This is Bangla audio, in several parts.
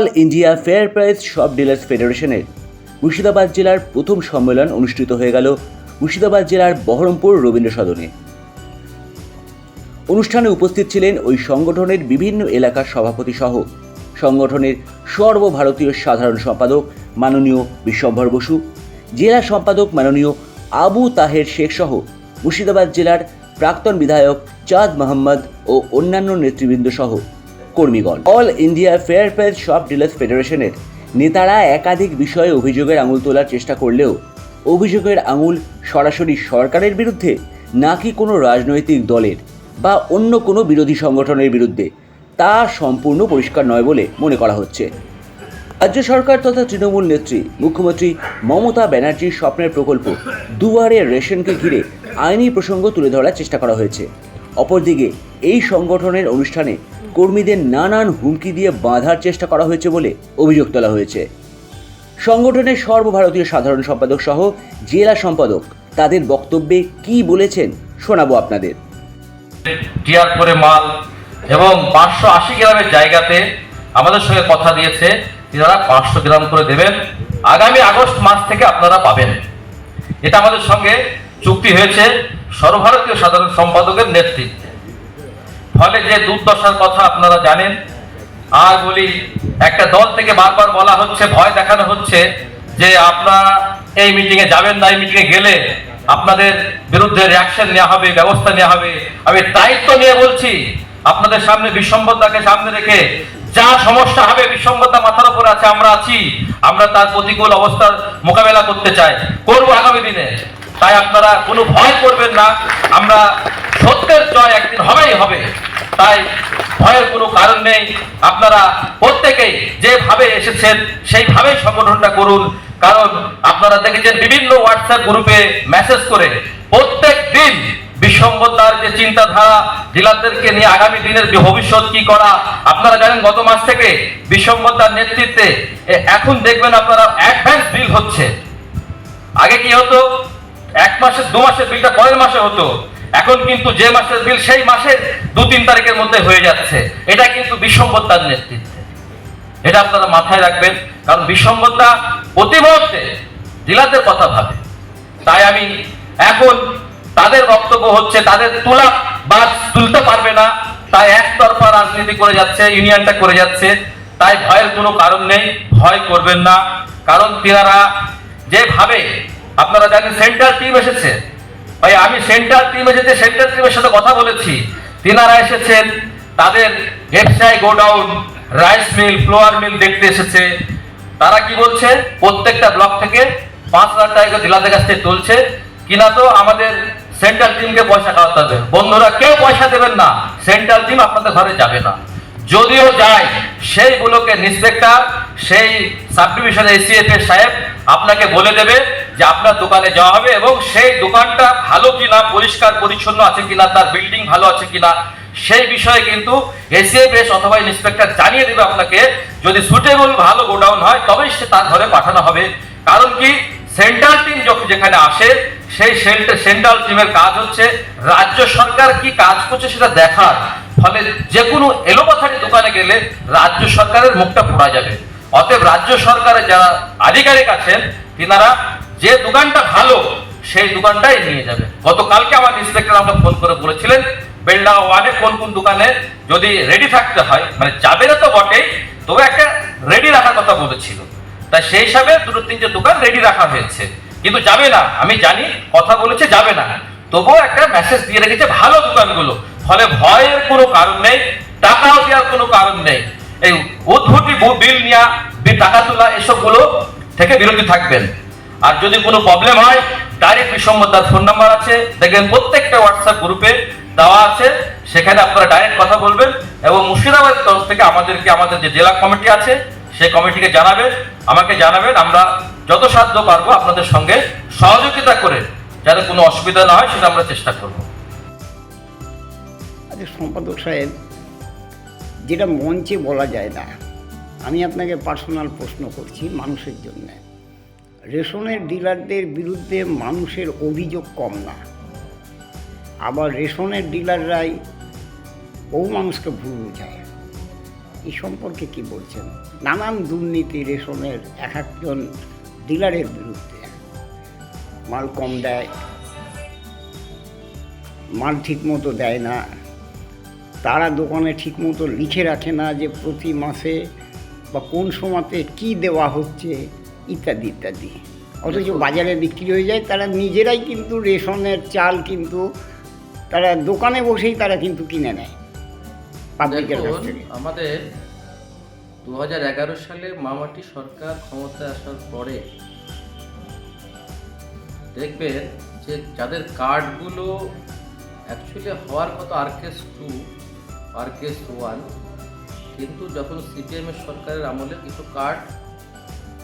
All India fair price shop dealers ফেডারেশনের। মুর্শিদাবাদ জেলার প্রথম সম্মেলন অনুষ্ঠিত হয়ে গেল মুর্শিদাবাদ জেলার বহরমপুর রবীন্দ্র সদনে অনুষ্ঠানে উপস্থিত ছিলেন ওই সংগঠনের বিভিন্ন এলাকার সভাপতি সহ সংগঠনের সর্বভারতীয় সাধারণ সম্পাদক মাননীয় বিশ্বম্ভর বসু, জেলা সম্পাদক মাননীয় আবু তাহের শেখ সহ মুর্শিদাবাদ জেলার প্রাক্তন বিধায়ক চাঁদ মোহাম্মদ ও অন্যান্য নেতৃবৃন্দ সহ। কর্মীগণ। All India fair price shop dealers ফেডারেশনের নেতারা একাধিক বিষয়ে অভিযোগের আঙুল তোলার চেষ্টা করলেও অভিযোগের আঙুল সরাসরি সরকারের বিরুদ্ধে নাকি কোনো রাজনৈতিক দলের বা অন্য কোনো বিরোধী সংগঠনের বিরুদ্ধে, তা সম্পূর্ণ পরিষ্কার নয় বলে মনে করা হচ্ছে। রাজ্য সরকার তথা তৃণমূল নেত্রী মুখ্যমন্ত্রী মমতা ব্যানার্জির স্বপ্নের প্রকল্প দুয়ারে রেশনকে ঘিরে আইনি প্রসঙ্গ তুলে ধরার চেষ্টা করা হয়েছে। অপরদিকে, এই সংগঠনের অনুষ্ঠানে কর্মীদের নানান হুমকি দিয়ে বাঁধার চেষ্টা করা হয়েছে বলে অভিযোগ তোলা হয়েছে। সংগঠনের সর্বভারতীয় সাধারণ সম্পাদক সহ জেলা সম্পাদক তাদের বক্তব্যে কি বলেছেন শোনাবো আপনাদের। টিয়ার করে মাল এবং পাঁচশো আশি গ্রামের জায়গাতে আমাদের সঙ্গে কথা দিয়েছে। তারা পাঁচশো গ্রাম করে দেবেন। আগামী আগস্ট মাস থেকে আপনারা পাবেন। এটা আমাদের সঙ্গে চুক্তি হয়েছে। সর্বভারতীয় সাধারণ সম্পাদকের নেতৃত্বে। ফলে যে দুর্দশার কথা আপনারা জানেন, আর বলি, একটা দল থেকে বারবার বলা হচ্ছে, ভয় দেখানো হচ্ছে যে আপনারা এই মিটিংয়ে যাবেন না, এই মিটিংয়ে গেলে আপনাদের বিরুদ্ধে রিয়াকশন নেওয়া হবে, ব্যবস্থা নেওয়া হবে। আমি দায়িত্ব নিয়ে বলছি, আপনাদের সামনে বিসম্বতাকে সামনে রেখে যা সমস্যা হবে, বিসম্বতা মাথার উপর আছে, আমরা আছি। আমরা তার প্রতিকূল অবস্থার মোকাবেলা করতে চাই। করব আগামী দিনে। তাই আপনারা কোনো ভয় করবেন না। আমরা সত্যের জয় একদিন হবেই হবে। তাই ভয়ের কোনো কারণ নেই। আপনারা প্রত্যেকেই যেভাবে এসেছেন, সেইভাবেই সংগঠনটা করুন। কারণ আপনারা দেখেছেন বিভিন্ন হোয়াটসঅ্যাপ গ্রুপে মেসেজ করে প্রত্যেক দিন বিসম্বতার যে চিন্তাধারা ডিলারদেরকে নিয়ে আগামী দিনের যে ভবিষ্যৎ কি করা, আপনারা জানেন গত মাস থেকে বিসম্বতার নেতৃত্বে এখন দেখবেন আপনারা অ্যাডভান্স বিল হচ্ছে। আগে কি হতো? এক মাসের দু মাসের বিলটা পরের মাসে হতো। এখন কিন্তু যে মাসের বিল সেই মাসের দু তিন তারিখের মধ্যে হয়ে যাচ্ছে। এটা কিন্তু বিসম্বতার নেতৃত্বে। এটা আপনারা মাথায় রাখবেন, কারণ বিসম্বতা প্রতি মুহূর্তে জেলাদের কথা ভাবে। তাই আমি এখন তাদের বক্তব্য হচ্ছে, তাদের তোলা বা তুলতে পারবে না। তাই একতরফা রাজনীতি করে যাচ্ছে, ইউনিয়নটা করে যাচ্ছে। তাই ভয়ের কোনো কারণ নেই, ভয় করবেন না। কারণ তিনারা যেভাবে, আপনারা জানেন, সেন্ট্রাল টিম এসেছে। ভাই, আমি সেন্ট্রাল টিম যেতে সেন্ট্রাল টিমের সাথে কথা বলেছি। তিনারা এসেছেন, তাদের FCI godown, rice mill, flour mill দেখতে এসেছে। তারা কি বলছে? প্রত্যেকটা ব্লক থেকে পাঁচ হাজার টাকা জেলাদের কাছ থেকে তুলছে। কিনা তো আমাদের সেন্ট্রাল টিমকে পয়সা খাওয়াতে হবে। বন্ধুরা, কেউ পয়সা দেবেন না। সেন্ট্রাল টিম আপনাদের ঘরে যাবে না। যদিও যায়, সেইগুলোকে ইন্সপেক্টর সেই সাব ডিভিশন এসিএফ এর সাহেব আপনাকে বলে দেবে। যে আপনার দোকানে যাওয়া হবে এবং সেই দোকানটা ভালো কিনা, পরিষ্কার, পরিচ্ছন্ন আছে কিনা, তার বিল্ডিং ভালো আছে কিনা, সেই বিষয়ে কিন্তু এসিএফ এস অথবা ইন্সপেক্টর জানিয়ে দেবে আপনাকে। যদি সুটেবল ভালো গোডাউন হয়, তবেই সে তার ঘরে পাঠানো হবে। কারণ কি? সেন্ট্রাল টিম যখন যেখানে আসে, সেই সেন্ট্রাল টিমের কাজ হচ্ছে রাজ্য সরকার কি কাজ করছে সেটা দেখার। ফলে যে কোনো এলোপাথারি দোকানে গেলে রাজ্য সরকারের মুখটা পড়া যাবে। অতএব রাজ্য সরকারের যারা আধিকারিক আছেন, তিনারা যে দোকানটা ভালো, সেই দোকানটাই নিয়ে যাবে। গতকালকে আমার ইন্সপেক্টর আমাকে ফোন করে বলেছিলেন বেলডা ওয়ানে কোন কোন দোকানে যদি রেডি থাকতে হয় মানে যাবে না তো বটেই, তবে একটা রেডি রাখার কথা বলেছিল। তাই সেই হিসাবে দুটো তিনটে দোকান রেডি রাখা হয়েছে। কিন্তু যাবে না, আমি জানি, কথা বলেছে যাবে না। তবুও একটা মেসেজ দিয়ে রেখেছে, ভালো দোকানগুলো। ফলে ভয়ের কোনো কারণ নেই, টাকাও দেওয়ার কোনো কারণ নেই। এই উদ্ভূতি বিল নেওয়া বি- টাকা তোলা, এসবগুলো থেকে বিরতি থাকবেন। আর যদি কোনো প্রবলেম হয় ডাইরেক্ট বিসম্মতার ফোন নাম্বার আছে। দেখবেন প্রত্যেকটা হোয়াটসঅ্যাপ গ্রুপে দেওয়া আছে। সেখানে আপনারা ডাইরেক্ট কথা বলবেন এবং মুর্শিদাবাদ তরফ থেকে আমাদেরকে, আমাদের যে জেলা কমিটি আছে সেই কমিটিকে জানাবেন, আমাকে জানাবেন। আমরা যত সাধ্য পারব আপনাদের সঙ্গে সহযোগিতা করে যাতে কোনো অসুবিধা না হয়, সেটা আমরা চেষ্টা করব। আচ্ছা সম্পাদক সাহেব, যেটা মঞ্চে বলা যায় না, আমি আপনাকে পার্সোনাল প্রশ্ন করছি মানুষের জন্য। রেশনের ডিলারদের বিরুদ্ধে মানুষের অভিযোগ কম না। আবার রেশনের ডিলাররাই বহু মানুষকে ভুল বোঝায়। এই সম্পর্কে কি বলছেন? নানান দুর্নীতি রেশনের এক একজন ডিলারের বিরুদ্ধে। মাল কম দেয়, মাল ঠিক মতো দেয় না। তারা দোকানে ঠিক মতো লিখে রাখে না যে প্রতি মাসে বা কোন সময়তে কি দেওয়া হচ্ছে। ইত্যাদি ইত্যাদি। অথচ বাজারে বিক্রি হয়ে যায় তারা নিজেরাই কিন্তু রেশনের চাল কিন্তু তারা দোকানে বসেই তারা কিন্তু কিনে নেয় পাবলিকের কাছ থেকে। আমাদের দু হাজার এগারো সালে মামাটি সরকার ক্ষমতায় আসার পরে দেখবেন যে যাদের কার্ডগুলো অ্যাকচুয়ালি হওয়ার কথা আরকেস টু আরকেস ওয়ান কিন্তু যখন সিপিএমের সরকারের আমলে কিছু card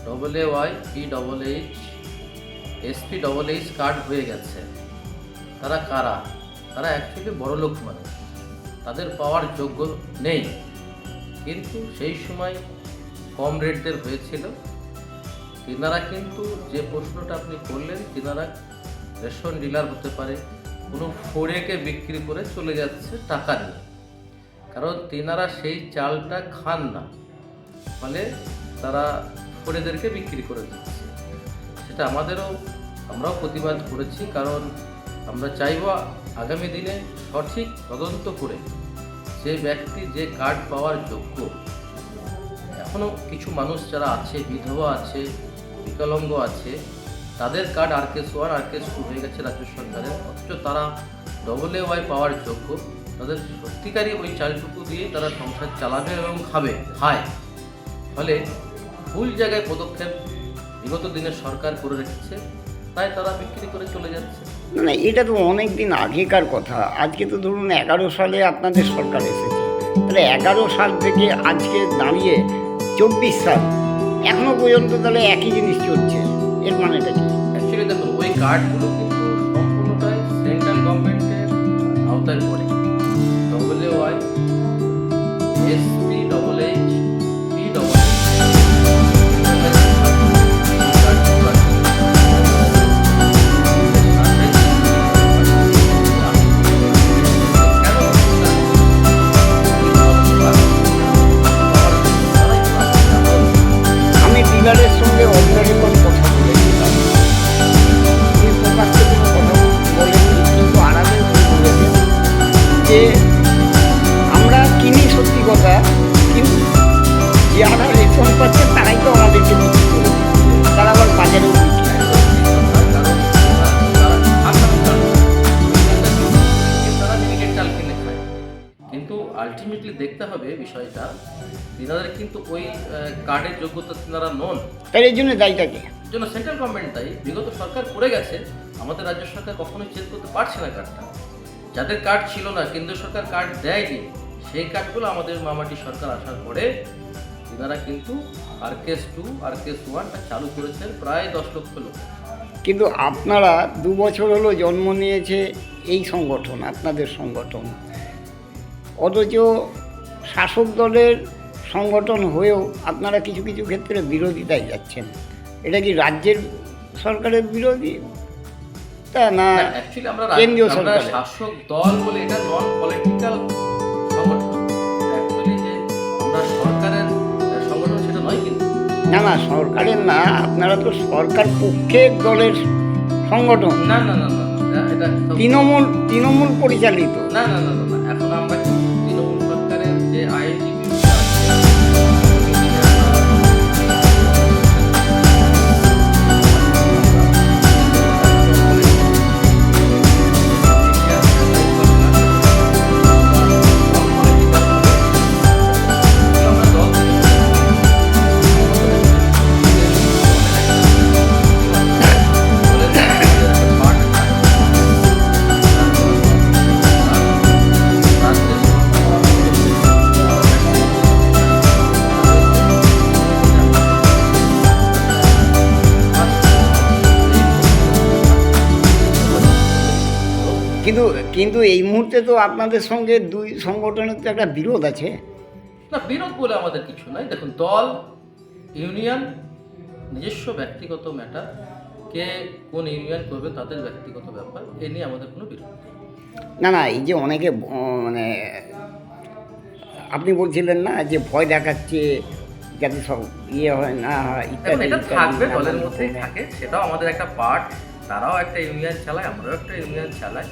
double A Y P double H S P double H card হয়ে গেছে। তারা কারা? তারা অ্যাকচুয়ালি বড়লোক মানুষ তাদের পাওয়ার যোগ্য নেই। কিন্তু সেই সময় কম রেটদের হয়েছিল। তিনারা কিন্তু যে প্রশ্নটা আপনি করলেন, তিনারা রেশন ডিলার হতে পারে, কোনো ফোরেকে বিক্রি করে চলে যাচ্ছে টাকা নিয়ে। কারণ তিনারা সেই চালটা খান না। ফলে তারা ফোরেদেরকে বিক্রি করে দিচ্ছে। সেটা আমাদেরও, আমরাও প্রতিবাদ করেছি, কারণ আমরা চাইব আগামী দিনে সঠিক তদন্ত করে যে ব্যক্তি যে কার্ড পাওয়ার যোগ্য। এখনও কিছু মানুষ যারা আছে, বিধবা আছে, বিকলাঙ্গ আছে, তাদের কার্ড আর কেস ওয়ান আর কেস টু হয়ে গেছে রাজ্য সরকারের। অথচ তারা ডবল এ ওয়াই পাওয়ার যোগ্য। তাদের সত্যিকারই ওই চালটুকু দিয়ে তারা সংসার চালাবে এবং খাবে। খায় ফলে ভুল জায়গায় পদক্ষেপ বিগত দিনের সরকার করে রেখেছে তাই তারা বিক্রি করে চলে যাচ্ছে। না না এটা তো অনেক দিন আগেকার কথা। আজকে তো ধরুন এগারো সালে আপনাদের সরকার এসেছে। তাহলে এগারো সাল থেকে আজকে দাঁড়িয়ে চব্বিশ সাল এখনও পর্যন্ত তাহলে একই জিনিস চলছে। এর মানেটা কি? অ্যাকচুয়ালি দেখুন ওই কার্ডগুলো যোগ্যতা তিনারা নন। তাই এর জন্য দায়ীটাকে এর জন্য সেন্ট্রাল গভর্নমেন্ট দায়ী। বিগত সরকার করে গেছে। আমাদের রাজ্য সরকার কখনোই চেঞ্জ করতে পারছে না কার্ডটা যাদের কার্ড ছিল না কেন্দ্র সরকার কার্ড দেয়নি সেই কার্ডগুলো আমাদের মামাটি সরকার আসার পরে তিনারা কিন্তু আরকেএস টু আরকেএস ওয়ানটা চালু করেছেন প্রায় দশ লক্ষ লোক। কিন্তু আপনারা দু বছর হলো জন্ম নিয়েছে এই সংগঠন আপনাদের সংগঠন। অথচ শাসক দলের সংগঠন হয়েও আপনারা কিছু কিছু ক্ষেত্রে বিরোধিতায় যাচ্ছেন। এটা কি রাজ্যের সরকারের বিরোধী? তা না আমরা কেন্দ্রীয় সরকার শাসক দল বলে এটা নন পলিটিক্যাল না না সরকারের না আপনারা তো সরকার পক্ষের দলের সংগঠন। না না না না তৃণমূল তৃণমূল পরিচালিত। না না না কিন্তু এই মুহূর্তে তো আপনাদের সঙ্গে দুই সংগঠনের তো একটা বিরোধ আছে। না বিরোধ বলে আমাদের কিছু নাই। দেখুন দল ইউনিয়ন নিজস্ব ব্যক্তিগত ম্যাটার কে কোন ইউনিয়ন করবে তাদের ব্যক্তিগত ব্যাপার এ নিয়ে আমাদের কোনো বিরোধ। না না এই যে অনেকে মানে আপনি বলছিলেন না যে ভয় দেখাচ্ছে যাতে সব ইয়ে হয় না হয় এটা থাকবে দলের মধ্যেই থাকে সেটাও আমাদের একটা পার্ট তারাও একটা ইউনিয়ন চালায় আমরাও একটা ইউনিয়ন চালাই।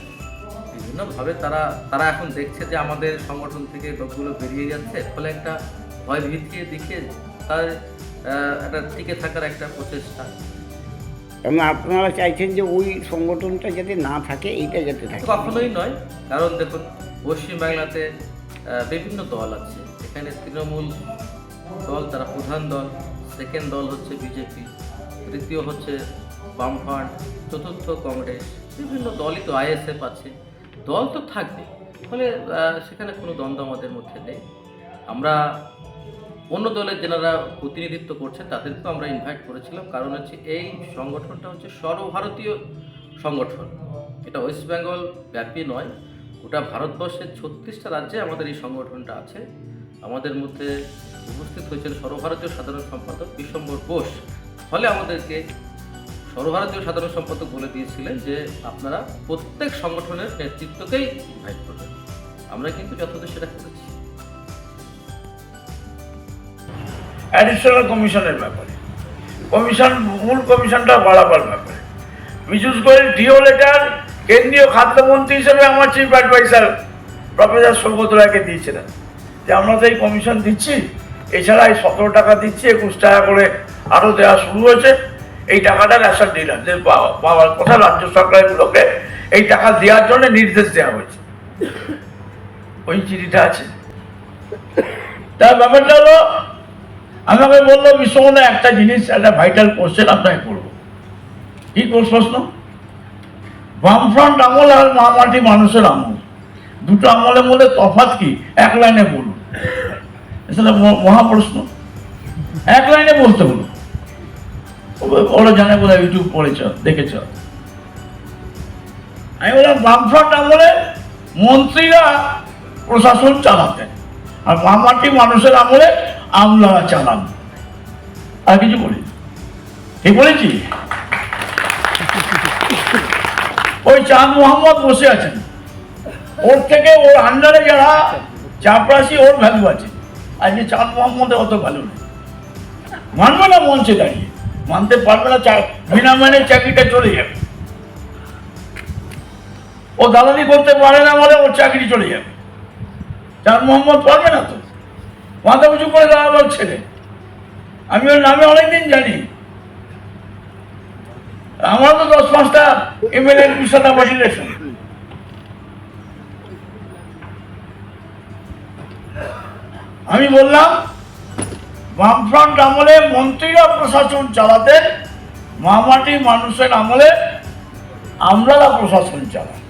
বিভিন্নভাবে তারা তারা এখন দেখছে যে আমাদের সংগঠন থেকে লোকগুলো বেরিয়ে যাচ্ছে। ফলে একটা ভয় ভীতি দেখিয়ে তার একটা টিকে থাকার একটা প্রচেষ্টা। এবং আপনারা চাইছেন যে ওই সংগঠনটা যাতে না থাকে এইটা যাতে থাকে। কখনোই নয়। কারণ দেখুন পশ্চিমবাংলাতে বিভিন্ন দল আছে। এখানে তৃণমূল দল তারা প্রধান দল সেকেন্ড দল হচ্ছে বিজেপি তৃতীয় হচ্ছে বামফ্রন্ট চতুর্থ কংগ্রেস। বিভিন্ন দলই তো আইএসএফ আছে। দল তো থাকবে, ফলে সেখানে কোনো দ্বন্দ্ব আমাদের মধ্যে নেই। আমরা অন্য দলের যারা প্রতিনিধিত্ব করছে, তাদেরকেও আমরা ইনভাইট করেছিলাম। কারণ হচ্ছে এই সংগঠনটা হচ্ছে সর্বভারতীয় সংগঠন। এটা ওয়েস্ট বেঙ্গল ব্যাপী নয়, গোটা ভারতবর্ষের ছত্রিশটা রাজ্যে আমাদের এই সংগঠনটা আছে। আমাদের মধ্যে উপস্থিত হয়েছেন সর্বভারতীয় সাধারণ সম্পাদক বিশ্বম্বর বোস। ফলে আমাদেরকে সর্বভারতীয় সাধারণ সম্পাদক বলে দিয়েছিলেন যে আপনারা প্রত্যেক সংগঠনের নেতৃত্বকেই ইনভাইট করবেন। আমরা কিন্তু যথাযথ সেটা করেছি অ্যাডিশনাল কমিশনের ব্যাপারে। কমিশন মূল কমিশনটা বাড়াবার ব্যাপারে। বিশেষ করে ডিও লেটার কেন্দ্রীয় খাদ্যমন্ত্রী হিসেবে আমার চিফ অ্যাডভাইসার প্রফেসর সৌগত রায়কে দিয়েছিলেন যে আমরা তো এই কমিশন দিচ্ছি, এছাড়া এই সতেরো টাকা দিচ্ছি, একুশ টাকা করে আরও দেওয়া শুরু হয়েছে। এই টাকাটা রেশন ডিলার যে পাওয়ার কথা রাজ্য সরকারগুলোকে এই টাকা দেওয়ার জন্য নির্দেশ দেওয়া হয়েছে। ওই চিঠিটা আছে। তার ব্যাপারটা হলো, আমাকে বলল বিশ্বমনে একটা জিনিস, একটা ভাইটাল কোশ্চেন আপনাকে করব। কি কোর্স প্রশ্ন? বামফ্রন্ট আমল আর মামাটি মানুষের আমল। দুটো আমলের মধ্যে তফাৎ কি? এক লাইনে বলুন। মহাপ্রশ্ন এক লাইনে বলতে বলুন। ওরা জানে বোধহয় ইউটিউব পড়েছ, দেখেছ। আমি বললাম, বামফ্রন্ট আমলে মন্ত্রীরা প্রশাসন চালাতেন আর মানুষের আমলে আমলারা চালান। আর কিছু বলি বলেছি? ওই চাঁদ মোহাম্মদ বসে আছেন। ওর থেকে ওর আন্ডারে যারা চাপরাশি, ওর ভ্যালু আছে। আজকে চাঁদ মোহাম্মদের অত ভ্যালু নেই। মানবে না মঞ্চে দাঁড়িয়ে। মানতে পারবে না বিনা মানে চাকরিটা চলে যাবে। ও দালালি করতে পারে না বলে ওর চাকরি চলে যাবে। চাঁদ মোহাম্মদ পারবে না তো। মাথা উঁচু করে দাঁড়াবার ছেলে। আমি ওর নামে অনেকদিন জানি। আমার তো দশ পাঁচটা এমএলএ বিশাটা রিলেশন আমি বললাম বামফ্রন্ট আমলে মন্ত্রীরা প্রশাসন চালাতেন মামাটি মানুষের আমলে আমরারা প্রশাসন চালাই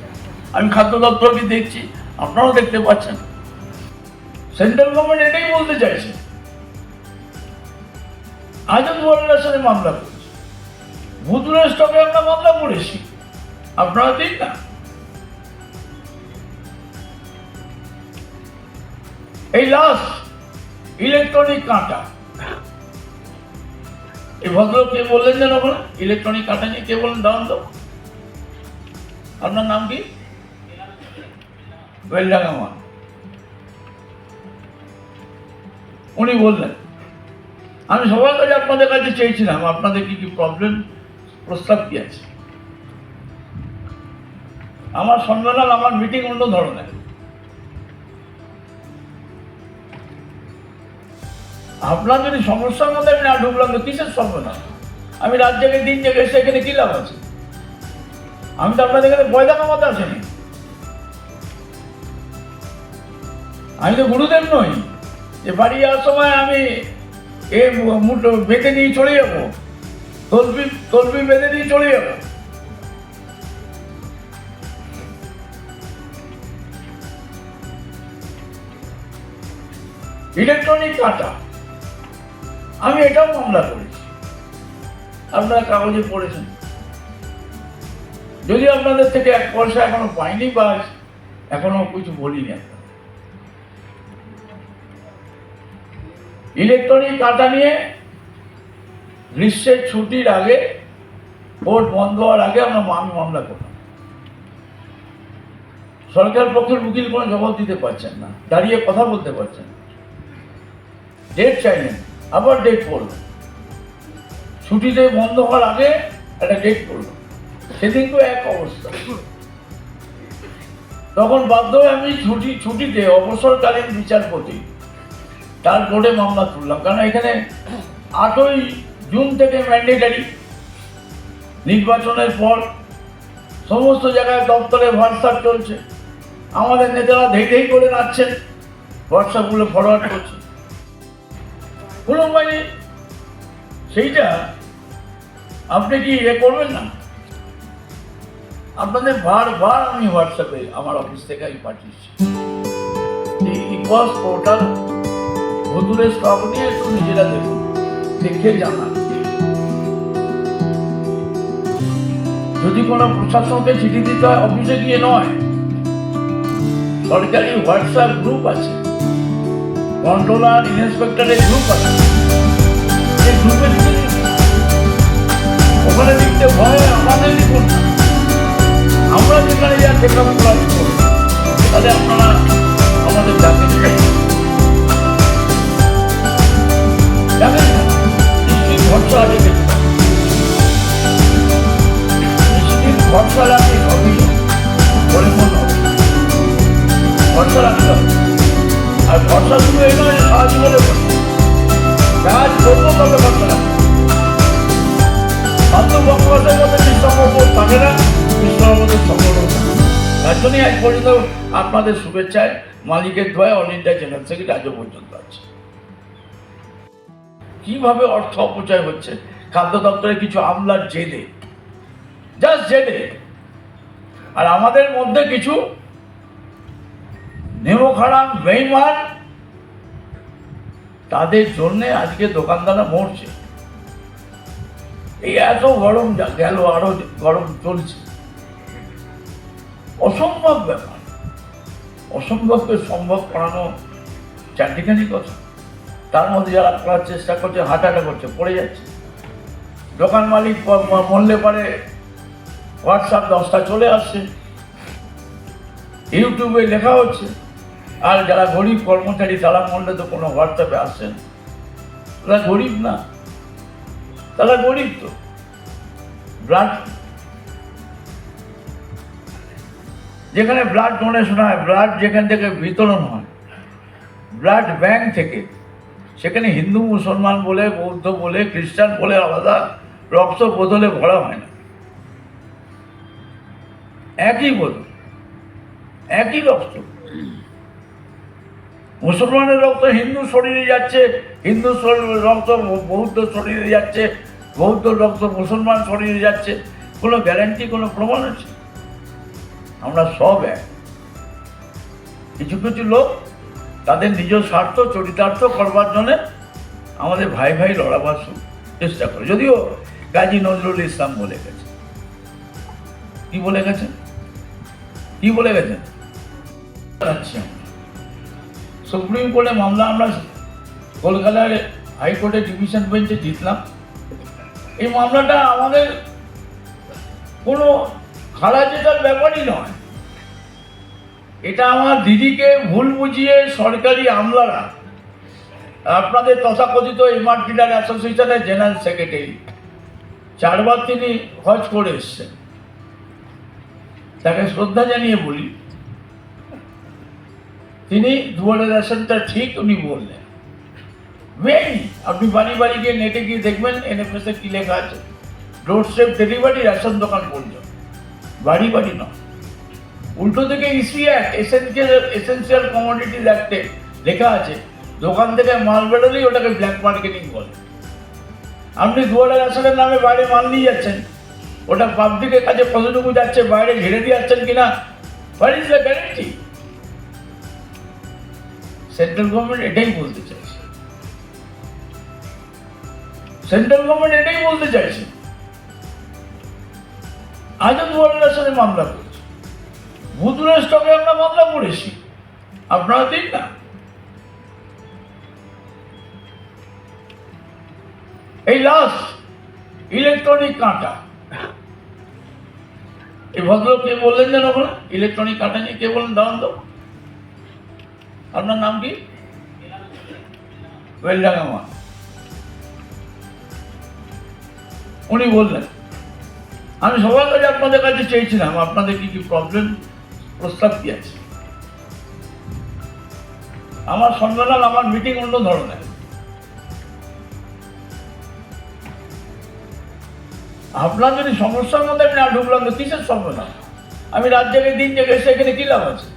আমি খাদ্য দপ্তরকে দেখছি, আপনারাও দেখতে পাচ্ছেন। সেন্ট্রাল গভর্নমেন্ট এটাই বলতে চাইছে। আজও দুয়ারের সাথে মামলা করেছি। ভুতুরের স্টকে আমরা মামলা করেছি। আপনারা দিন না। এই লাস্ট ইলেকট্রনিক কাঁটা। এই ভদ্রলোক কে বললেন যেন ওখানে ইলেকট্রনিক কাঁটা নিয়ে কে বললেন দাঁড়ান তো আপনার নাম কি? উনি বললেন, আমি সবার কাছে আপনাদের কাছে চেয়েছিলাম, আপনাদের কি কি প্রবলেম প্রস্তাব কি আছে? আমার সম্মেলন আমার মিটিং অন্য ধরনের। আপনার যদি সমস্যার মধ্যে আমি না ঢুকলাম তো কিসের সম্মেলন আমি রাত জেগে, দিন জেগে এসে এখানে কি লাভ আছে? আমি তো আপনাদের এখানে পয়দা কামাতে আসিনি। আমি তো গুরুদেব নই। যে বাড়ি যাওয়ার সময় আমি এ মুঠো বেঁধে নিয়ে চলে যাব। তলবি তলবি বেঁধে নিয়ে চলে যাব। ইলেকট্রনিক কাটা। আমি এটাও মামলা করেছি। আপনারা কাগজে পড়েছেন। যদি আপনাদের থেকে এক পয়সা এখনও পাইনি বা এখনও কিছু বলিনি। ইলেকট্রনিক কাটা নিয়ে গ্রীষ্মের ছুটির আগে, ভোট বন্ধ হওয়ার আগে আমরা আমি মামলা করলাম। সরকার পক্ষের উকিল কোনো জবাব দিতে পারছেন না, দাঁড়িয়ে কথা বলতে পারছেন ডেট চাইলেন। আবার ডেট পড়ল ছুটিতে বন্ধ হওয়ার আগে একটা ডেট পড়ল সেদিনকেও এক অবস্থা। তখন বাধ্য হয়ে আমি ছুটি, ছুটিতে অবসরকালীন বিচারপতি, তার কোর্টে মামলা তুললাম। কারণ এখানে আটই জুন থেকে ম্যান্ডেটারি নির্বাচনের পর সমস্ত জায়গায় দপ্তরে হোয়াটসঅ্যাপ চলছে। আমাদের নেতারা ধেই করে নাচছেন। হোয়াটসঅ্যাপগুলো ফরওয়ার্ড করছে। কোনো নেই সেইটা আপনি কি ইয়ে করবেন না? আপনাদের বারবার আমি হোয়াটসঅ্যাপে আমার অফিস থেকে আমি পাঠিয়েছি। এই ইকোয়াস পোর্টাল ভুতুরের স্টক নিয়ে একটু নিজেরা দেখুন, দেখে জানান। যদি কোনো প্রশাসনকে চিঠি দিতে হয় অফিসে গিয়ে নয়, সরকারি হোয়াটসঅ্যাপ গ্রুপ আছে। কন্ট্রোলার ইন্সপেক্টরের গ্রুপ আছে। এই গ্রুপে। ওখানে লিখতে ভয় আমাদের লিখুন আমরা যেখানে যা আপ করা। করব, তাহলে আপনারা আমাদের ডাকেন ডাকেন। নিশ্চয়ই ভরসা আছে ভরসা বলে মনে হবে ভরসা রাখতে হবে। আর ভরসা শুধু এই নয় সারা জীবনে কাজ করব তবে ভরসা। বাস্তব বক্তব্যের মধ্যে নিঃসঙ্গ থাকে না নিঃসঙ্গের সম্পর্ক থাকে তার জন্যই আজ পর্যন্ত আপনাদের শুভেচ্ছায় মালিকের দোয়ায় অল জেনারেল সেক্রেটারি আজও পর্যন্ত আছে। কীভাবে অর্থ অপচয় হচ্ছে? খাদ্য দপ্তরে কিছু আমলার জেদে। জাস্ট জেদে। আর আমাদের মধ্যে কিছু নেমো খারাপ বেইমান। তাদের জন্যে আজকে দোকানদাররা মরছে। এই এত গরম গেল, আরও গরম চলছে। অসম্ভব ব্যাপার। অসম্ভবকে সম্ভব করানো চারটিখানি কথা। তার মধ্যে যারা করার চেষ্টা করছে হাঁটাটা করছে, পড়ে যাচ্ছে। দোকান মালিক মরলে পারে হোয়াটসঅ্যাপ দশটা চলে আসছে। ইউটিউবে লেখা হচ্ছে আর যারা গরিব কর্মচারী, তারা মরলে তো কোনো হোয়াটসঅ্যাপে আসছে না। তারা গরিব না। তারা গরিব তো। ব্লাড যেখানে ব্লাড ডোনেশন হয়, ব্লাড যেখান থেকে বিতরণ হয়, ব্লাড ব্যাংক থেকে, সেখানে হিন্দু, মুসলমান বলে, বৌদ্ধ বলে, খ্রিস্টান বলে আলাদা রক্ত বোতলে ভরা হয় না। একই বোতল একই রক্ত। মুসলমানের রক্ত হিন্দু শরীরে যাচ্ছে, হিন্দু শরীর- রক্ত বৌদ্ধ শরীরে যাচ্ছে, বৌদ্ধ রক্ত মুসলমান শরীরে যাচ্ছে, কোনো গ্যারান্টি কোনো প্রমাণ আছে? আমরা সব এক। কিছু কিছু লোক তাদের নিজ স্বার্থ, চরিতার্থ করবার জন্যে আমাদের ভাই ভাই লড়াবার চেষ্টা করে। যদিও গাজী নজরুল ইসলাম বলে গেছে কি বলে গেছেন? কি বলে গেছেন? আমরা। সুপ্রিম কোর্টে মামলা আমরা কলকাতার হাইকোর্টে ডিভিশন বেঞ্চে জিতলাম। এই মামলাটা আমাদের কোনো খাড়া জেতার ব্যাপারই নয়। এটা আমার দিদিকে ভুল বুঝিয়ে সরকারি আমলারা, আপনাদের তথাকথিত এমআরটিডার অ্যাসোসিয়েশনের জেনারেল সেক্রেটারি, চারবার তিনি হজ করে এসছেন। তাকে শ্রদ্ধা জানিয়ে বলি তিনি দুয়ারে রেশনটা ঠিক উনি বললেন। মেই আপনি বাড়ি বাড়ি গিয়ে নেটে গিয়ে দেখবেন এনএফএস কি লেখা আছে? ডোর স্টেপ ডেলিভারি রেশন দোকান পর্যন্ত বাড়ি বাড়ি নয়। উল্টো থেকে E C act essential essential commodities অ্যাক্টে লেখা আছে, দোকান থেকে মাল বেরোলেই ওটাকে ব্ল্যাক মার্কেটিং বলে। আপনি দুয়ারে রেশনের নামে বাইরে মাল নিয়ে যাচ্ছেন। ওটা পাবলিকের কাছে কতটুকু যাচ্ছে, বাইরে ঘিরে দিয়ে যাচ্ছেন কিনা? What is the guarantee central government এটাই বলতে চাইছে। সেন্ট্রাল গভর্নমেন্ট এটাই বলতে চাইছে। আজও দুয়ারে রেশনে মামলা করেছে। বুধুরের স্টকে আমরা মামলা করেছি। আপনারা দিন না। এই লাস্ট ইলেকট্রনিক কাঁটা। এই ভদ্রলোক কে বললেন যেন ওখানে ইলেকট্রনিক কাঁটা নিয়ে কে বললেন দাঁড়ান তো। আপনার নাম কি? উনি বললেন, আমি সবার কাছে আপনাদের কাছে চেয়েছিলাম, আপনাদের কি কি প্রবলেম প্রস্তাব কি আছে? আমার সম্মেলন, আমার মিটিং অন্য ধরনের। আপনার যদি সমস্যার মধ্যে আমি না ঢুকলাম, তো কিসের সম্মেলন? আমি রাত জেগে দিন জেগে এসে এখানে কি লাভ আছে?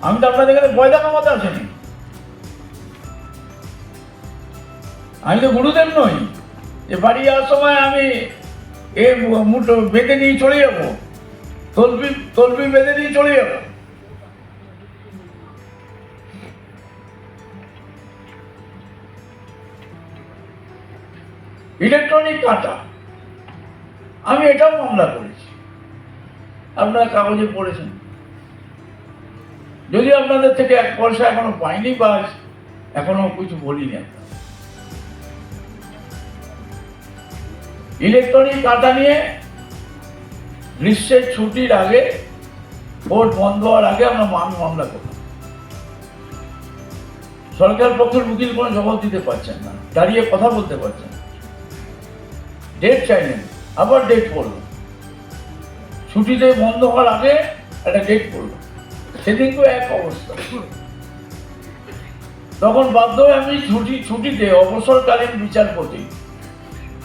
আমি তো আপনাদের এখানে পয়দা কামাতে আসেনি। আমি তো গুরুদেব নই। যে বাড়ি যাওয়ার সময় আমি এ মুঠো বেঁধে নিয়ে চলে যাব। তলবি তলবি বেঁধে নিয়ে চলে যাব। ইলেকট্রনিক কাটা। আমি এটাও মামলা করেছি। আপনারা কাগজে পড়েছেন। যদি আপনাদের থেকে এক পয়সা এখনও পাইনি বা এখনও কিছু বলিনি। ইলেকট্রনিক কাটা নিয়ে গ্রীষ্মের ছুটির আগে, ভোট বন্ধ হওয়ার আগে আমরা মান মামলা করলাম। সরকার পক্ষের উকিল কোনো জবাব দিতে পারছেন না, দাঁড়িয়ে কথা বলতে পারছেন ডেট চাইলেন, আবার ডেট পড়ল ছুটিতে বন্ধ হওয়ার আগে একটা ডেট পড়ল সেদিনকেও এক অবস্থা। তখন বাধ্য হয়ে আমি ছুটি, ছুটিতে অবসরকালীন বিচারপতি,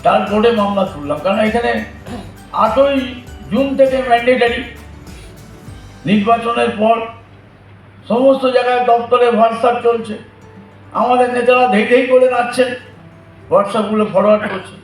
তার বোর্ডে মামলা তুললাম। কারণ এখানে আটই জুন থেকে ম্যান্ডেটারি নির্বাচনের পর সমস্ত জায়গায় দপ্তরে হোয়াটসঅ্যাপ চলছে। আমাদের নেতারা ধেই ধেই করে নাচছেন হোয়াটসঅ্যাপগুলো ফরওয়ার্ড করছে।